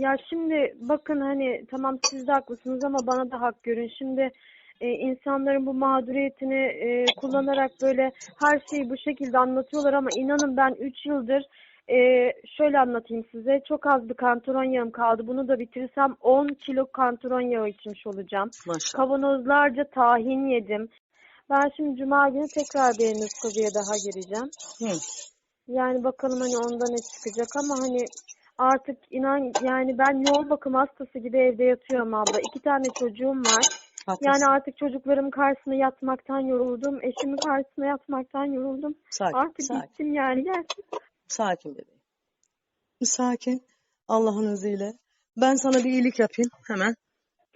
Ya şimdi bakın hani tamam siz de haklısınız ama bana da hak görün. Şimdi e, insanların bu mağduriyetini e, kullanarak böyle her şeyi bu şekilde anlatıyorlar ama inanın ben 3 yıldır e, şöyle anlatayım size. Çok az bir kantaron yağım kaldı. Bunu da bitirirsem 10 kilo kantaron yağı içmiş olacağım. Maşallah. Kavanozlarca tahin yedim. Ben şimdi cuma günü tekrar bir endoskopiye daha gireceğim. Hı. Yani bakalım hani onda ne çıkacak ama hani artık inan yani ben yoğun bakım hastası gibi evde yatıyorum abla. İki tane çocuğum var. Haklısın. Yani artık çocuklarım karşısına yatmaktan yoruldum. Eşimin karşısına yatmaktan yoruldum. Sakin, Artık sakin. bittim yani gerçekten. Sakin bebeğim. Sakin. Allah'ın izniyle. Ben sana bir iyilik yapayım hemen.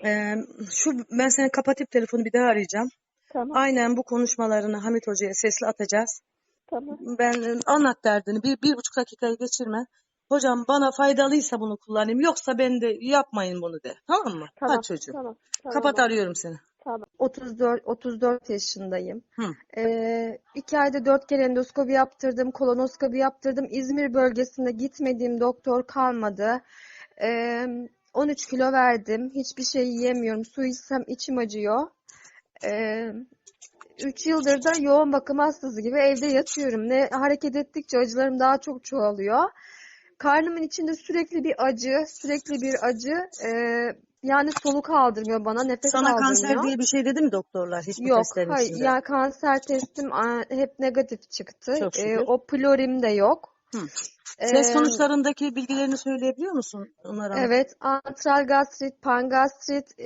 Ee, şu ben seni kapatıp telefonu bir daha arayacağım. Tamam Aynen bu konuşmalarını Hamit Hoca'ya sesli atacağız. tamam. Ben anlat derdini. Bir, bir buçuk dakikayı geçirme. Hocam bana faydalıysa bunu kullanayım. Yoksa ben de yapmayın bunu de. Tamam mı? Tamam. Hadi çocuğum. Tamam. tamam Kapat arıyorum seni. Tamam. 34 34 yaşındayım. Hı. Ee, iki ayda dört kere endoskopi yaptırdım, kolonoskopi yaptırdım. İzmir bölgesinde gitmediğim doktor kalmadı. Ee, 13 kilo verdim. Hiçbir şey yiyemiyorum. Su içsem içim acıyor. Ee, 3 yıldır da yoğun bakım hastası gibi evde yatıyorum. Ne hareket ettikçe acılarım daha çok çoğalıyor. Karnımın içinde sürekli bir acı, sürekli bir acı. Ee, yani soluk aldırmıyor bana, nefes Sana aldırmıyor. kanser diye bir şey dedi mi doktorlar? Hiç bu Yok, testlerin hayır. içinde? Ya kanser testim hep negatif çıktı. Çok Ee, şükür. o plorim de yok. Hı. Ee, Test sonuçlarındaki bilgilerini söyleyebiliyor musun? Onlara Evet, antral gastrit, pangastrit,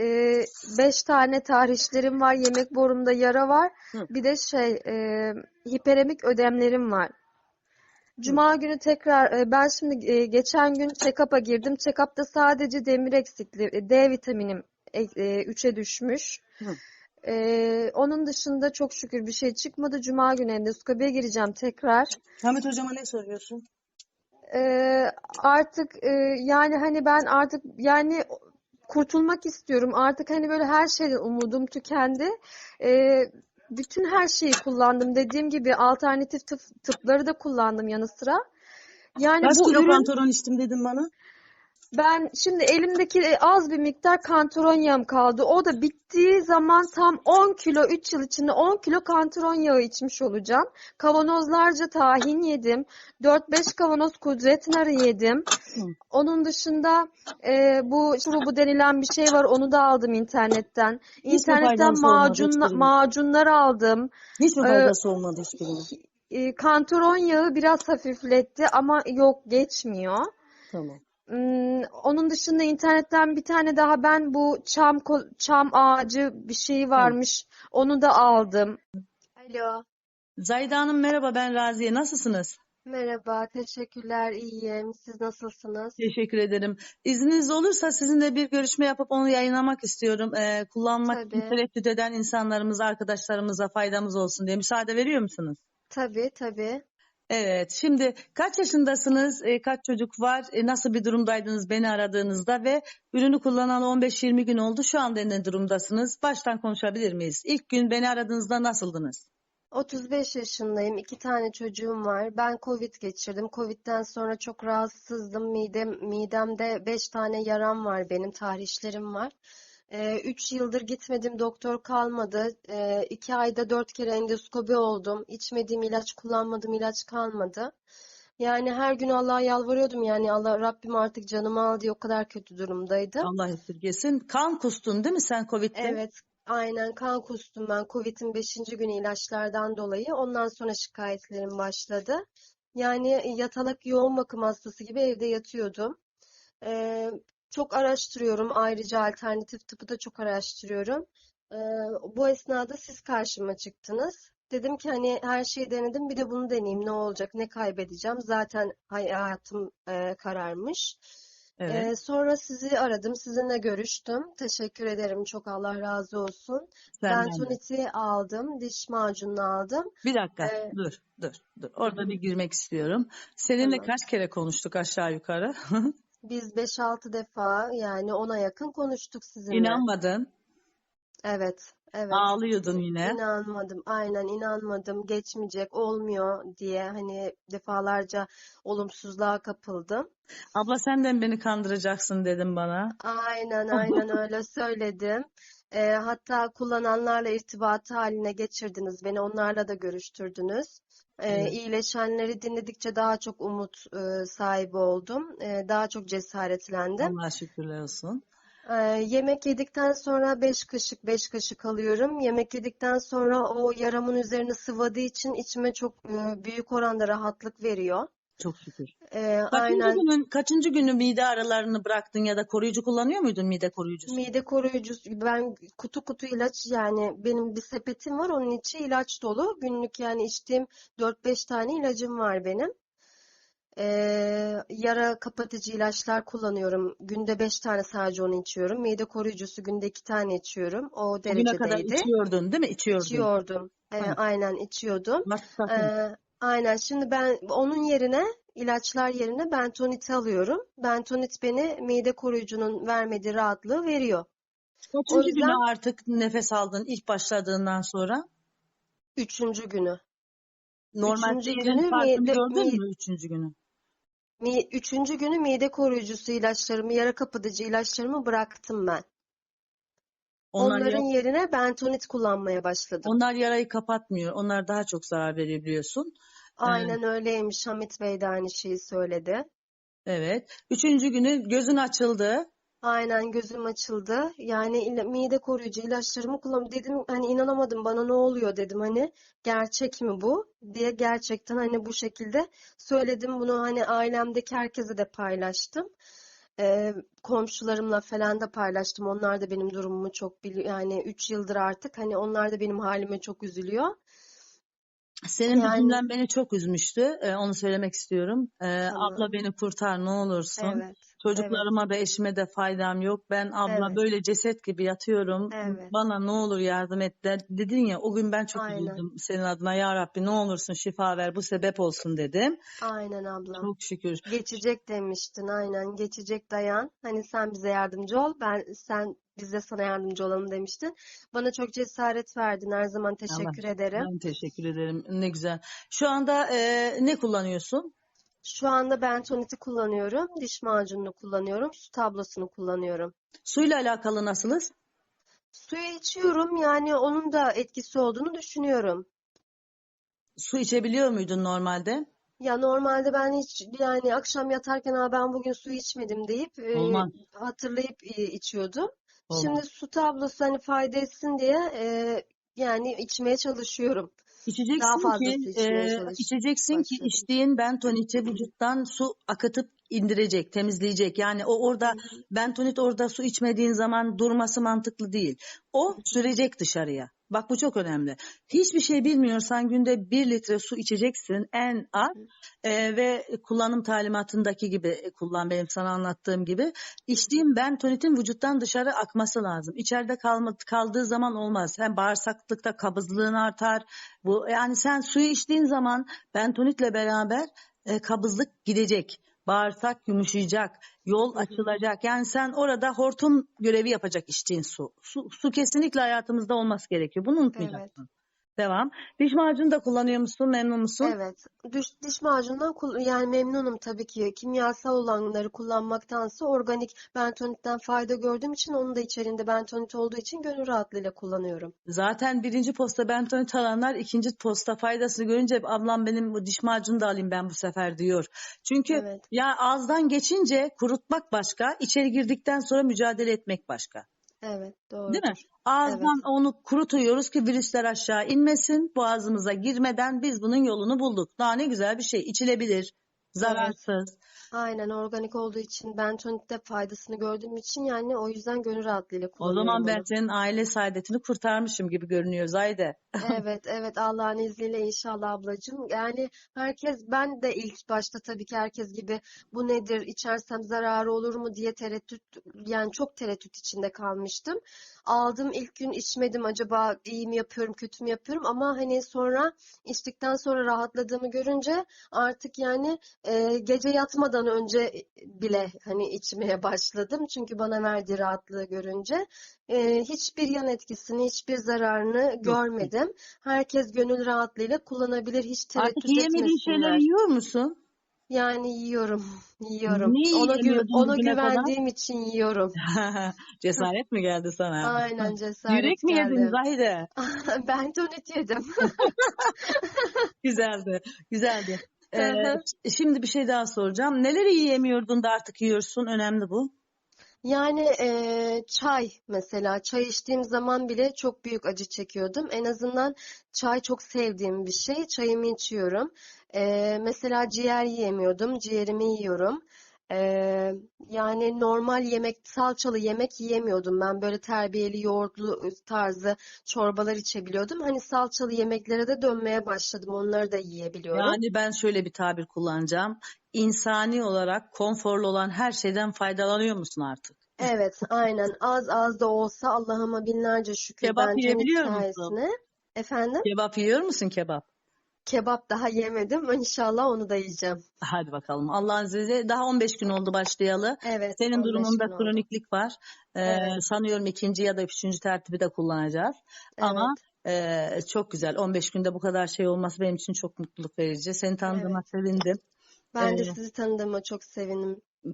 5 tane tahrişlerim var, yemek borumda yara var. Hı. Bir de şey, e, hiperemik ödemlerim var. Cuma günü tekrar, e, ben şimdi e, geçen gün check-up'a girdim. Check-up'ta sadece demir eksikliği, e, D vitaminim 3'e düşmüş. Hı. Ee, onun dışında çok şükür bir şey çıkmadı. Cuma günü endoskopiye gireceğim tekrar. Hamit hocama ne soruyorsun? Ee, artık e, yani hani ben artık yani kurtulmak istiyorum. Artık hani böyle her şeyden umudum tükendi. Ee, bütün her şeyi kullandım. Dediğim gibi alternatif tıp, tıpları da kullandım yanı sıra. Yani Kaç bu kilo ürün kantaron içtim dedin bana? Ben şimdi elimdeki e, az bir miktar kantaron yağım kaldı. O da bittiği zaman tam 10 kilo 3 yıl içinde 10 kilo kantaron yağı içmiş olacağım. Kavanozlarca tahin yedim. 4-5 kavanoz kudret narı yedim. Onun dışında e, bu şurubu denilen bir şey var. Onu da aldım internetten. Hiç İnternetten olmadı hiçbirinin? macunlar aldım. Hiç mi Ee, faydası olmadı hiçbirine? E, kantaron yağı biraz hafifletti ama yok geçmiyor. Tamam. Hmm, onun dışında internetten bir tane daha ben bu çam çam ağacı bir şey varmış. Onu da aldım. Alo. Zahide Hanım merhaba ben Raziye. Nasılsınız? Merhaba, teşekkürler, iyiyim. Siz nasılsınız? Teşekkür ederim. İzniniz olursa sizinle bir görüşme yapıp onu yayınlamak istiyorum. Ee, kullanmak Tabii. tereddüt eden insanlarımız, arkadaşlarımıza faydamız olsun diye müsaade veriyor musunuz? Tabii, tabii. Evet. Şimdi kaç yaşındasınız? Ee, kaç çocuk var? Ee, nasıl bir durumdaydınız beni aradığınızda ve ürünü kullanalı 15-20 gün oldu. Şu anda ne durumdasınız? Baştan konuşabilir miyiz? İlk gün beni aradığınızda nasıldınız? 35 yaşındayım. iki tane çocuğum var. Ben Covid geçirdim. Covid'den sonra çok rahatsızdım. Midem, midemde 5 tane yaram var benim, tahrişlerim var. 3 yıldır gitmedim, doktor kalmadı. 2 ayda 4 kere endoskopi oldum. İçmediğim ilaç, kullanmadığım ilaç kalmadı. Yani her gün Allah'a yalvarıyordum. Yani Allah Rabbim artık canımı al diye o kadar kötü durumdaydım. Allah esirgesin. Kan kustun değil mi sen Covid'de? Evet, aynen kan kustum ben Covid'in 5. günü ilaçlardan dolayı. Ondan sonra şikayetlerim başladı. Yani yatalak yoğun bakım hastası gibi evde yatıyordum. Ee, çok araştırıyorum. Ayrıca alternatif tıpı da çok araştırıyorum. Ee, bu esnada siz karşıma çıktınız. Dedim ki hani her şeyi denedim bir de bunu deneyeyim ne olacak ne kaybedeceğim. Zaten hayatım e, kararmış. Evet. Ee, sonra sizi aradım, sizinle görüştüm. Teşekkür ederim, çok Allah razı olsun. De. Bentonit'i aldım, diş macununu aldım. Bir dakika. Ee, Dur, dur, dur. Orada bir girmek istiyorum. Seninle Tamam. kaç kere konuştuk aşağı yukarı? Biz 5-6 defa yani ona yakın konuştuk sizinle. İnanmadın. Evet, Evet. Ağlıyordun yine. İnanmadım. Aynen inanmadım. Geçmeyecek, olmuyor diye hani defalarca olumsuzluğa kapıldım. Abla senden beni kandıracaksın dedim bana. Aynen aynen öyle söyledim. Ee, hatta kullananlarla irtibat haline geçirdiniz beni. Onlarla da görüştürdünüz. Ee, Evet. iyileşenleri dinledikçe daha çok umut e, sahibi oldum. Ee, daha çok cesaretlendim. Allah'a şükürler olsun. Ee, yemek yedikten sonra 5 kaşık 5 kaşık alıyorum. Yemek yedikten sonra o yaramın üzerine sıvadığı için içime çok e, büyük oranda rahatlık veriyor. Çok şükür. Ee, Kaçıncı aynen günün, kaçıncı günü mide aralarını bıraktın ya da koruyucu kullanıyor muydun mide koruyucusu? mide koruyucusu ben kutu kutu ilaç yani benim bir sepetim var onun içi ilaç dolu. Günlük yani içtiğim 4-5 tane ilacım var benim. Ee, yara kapatıcı ilaçlar kullanıyorum. Günde 5 tane sadece onu içiyorum. Mide koruyucusu günde 2 tane içiyorum. O Bugüne kadar derecedeydi. içiyordun değil mi? İçiyordun. İçiyordum. Ee, aynen içiyordum. Ee, aynen şimdi ben onun yerine ilaçlar yerine bentonit alıyorum. Bentonit beni mide koruyucunun vermediği rahatlığı veriyor. O Kaçıncı yüzden günü artık nefes aldın ilk başladığından sonra? üçüncü günü. Normalde Üçüncü günü mide, gördün mi, mü üçüncü günü? mi- üçüncü günü mide koruyucusu ilaçlarımı, yara kapatıcı ilaçlarımı bıraktım ben. Onlar, Onların yerine bentonit kullanmaya başladım. onlar yarayı kapatmıyor. Onlar daha çok zarar veriyor biliyorsun. Ee, Aynen öyleymiş. Hamit Bey de aynı şeyi söyledi. evet. Üçüncü günü gözün açıldı. Aynen gözüm açıldı. Yani mide koruyucu ilaçlarımı kullan dedim hani inanamadım bana ne oluyor dedim hani gerçek mi bu diye gerçekten hani bu şekilde söyledim bunu hani ailemdeki herkese de paylaştım. Ee, komşularımla falan da paylaştım. Onlar da benim durumumu çok biliyor. Yani 3 yıldır artık hani onlar da benim halime çok üzülüyor. Senin bir Yani cümlen beni çok üzmüştü. Ee, onu söylemek istiyorum. Ee, abla tamam. beni kurtar ne olursun. Evet. Evet. Çocuklarıma da eşime de faydam yok. Ben abla Evet. böyle ceset gibi yatıyorum. Evet. Bana ne olur yardım et de- dedin ya o gün ben çok Aynen. üzüldüm senin adına. Ya Rabbi ne olursun şifa ver bu sebep olsun dedim. Aynen ablam. Çok şükür. Geçecek demiştin aynen. Geçecek dayan. Hani sen bize yardımcı ol. Ben sen biz de sana yardımcı olalım demiştin. Bana çok cesaret verdin. Her zaman Allah teşekkür ederim. ben teşekkür ederim. Ne güzel. Şu anda e, ne kullanıyorsun? Şu anda bentoniti kullanıyorum. Diş macununu kullanıyorum. Su tablosunu kullanıyorum. Suyla alakalı nasılız? Suyu içiyorum. Yani onun da etkisi olduğunu düşünüyorum. Su içebiliyor muydun normalde? Ya normalde ben hiç yani akşam yatarken ha ben bugün su içmedim deyip e, Olmaz. hatırlayıp e, içiyordum. Olmaz. Şimdi su tablosu hani fayda etsin diye e, yani içmeye çalışıyorum. Daha İçeceksin ki, içmeye e, içeceksin ki başladım. içtiğin bentoniti vücuttan su akıtıp indirecek, temizleyecek. Yani o orada bentonit orada su içmediğin zaman durması mantıklı değil. O sürecek dışarıya. Bak bu çok önemli. Hiçbir şey bilmiyorsan günde bir litre su içeceksin en az E, ve kullanım talimatındaki gibi e, kullan benim sana anlattığım gibi. İçtiğin bentonitin vücuttan dışarı akması lazım. İçeride kalma, kaldığı zaman olmaz. Hem bağırsaklıkta kabızlığın artar. Bu yani sen suyu içtiğin zaman bentonitle beraber e, kabızlık gidecek. Bağırsak yumuşayacak, yol açılacak. Yani sen orada hortum görevi yapacak içtiğin su. Su, su kesinlikle hayatımızda olması gerekiyor. Bunu Evet. Devam. Diş macunu da kullanıyor musun? Memnun musun? Evet. Diş, diş macunundan yani memnunum tabii ki. Kimyasal olanları kullanmaktansa organik bentonitten fayda gördüğüm için onun da içerisinde bentonit olduğu için gönül rahatlığıyla kullanıyorum. Zaten birinci posta bentonit alanlar ikinci posta faydasını görünce ablam benim bu diş macunu da alayım ben bu sefer diyor. Çünkü Evet. ya ağızdan geçince kurutmak başka, içeri girdikten sonra mücadele etmek başka. Evet, Değil mi? doğrudur. Evet. Ağızdan onu kurutuyoruz ki virüsler aşağı inmesin, boğazımıza girmeden biz bunun yolunu bulduk. Daha ne güzel bir şey. İçilebilir, Evet. zararsız. Aynen organik olduğu için bentonitte faydasını gördüğüm için yani o yüzden gönül rahatlığıyla O zaman kullanıyorum ben onu. senin aile saadetini kurtarmışım gibi görünüyor Zayde. Evet, evet Allah'ın izniyle inşallah ablacığım. Yani herkes ben de ilk başta tabii ki herkes gibi bu nedir, içersem zararı olur mu diye tereddüt yani çok tereddüt içinde kalmıştım. Aldım ilk gün içmedim acaba iyi mi yapıyorum, kötü mü yapıyorum ama hani sonra içtikten sonra rahatladığımı görünce artık yani e, gece yatmadan önce bile hani içmeye başladım. Çünkü bana verdiği rahatlığı görünce e, hiçbir yan etkisini, hiçbir zararını görmedim. Herkes gönül rahatlığıyla kullanabilir, hiç Artık tereddüt yiyemediğin şeyleri etmesinler. yiyor musun? Yani yiyorum, yiyorum. Ne Ona gü- ona bugüne kadar? güvendiğim için yiyorum. Cesaret mi geldi sana? Aynen cesaret Yürek mi yedin geldi. Zahide? Ben donut yedim. Güzeldi, güzeldi. Ee, şimdi bir şey daha soracağım. Neleri yiyemiyordun da artık yiyorsun? Önemli bu. Yani eee, çay mesela çay içtiğim zaman bile çok büyük acı çekiyordum. En azından çay çok sevdiğim bir şey. Çayımı içiyorum. Eee, mesela ciğer yiyemiyordum. Ciğerimi yiyorum. Eee, yani normal yemek, salçalı yemek yiyemiyordum. Ben böyle terbiyeli yoğurtlu tarzı çorbalar içebiliyordum. Hani salçalı yemeklere de dönmeye başladım. Onları da yiyebiliyorum. Yani ben şöyle bir tabir kullanacağım. İnsani olarak konforlu olan her şeyden faydalanıyor musun artık? Evet, aynen. Az az da olsa Allah'ıma binlerce şükür Kebap yiyebiliyor musun? Efendim? Kebap yiyor musun kebap? Kebap daha yemedim. İnşallah onu da yiyeceğim. Hadi bakalım. Allah'ın izniyle daha 15 gün oldu başlayalı. Evet, Senin 15 durumunda gün oldu. kroniklik var. Ee, Evet. sanıyorum ikinci ya da üçüncü tertibi de kullanacağız. Ama e, çok güzel. 15 günde bu kadar şey olması benim için çok mutluluk verici. Seni tanıdığıma sevindim. Ben de Ee, sizi tanıdığıma çok sevindim.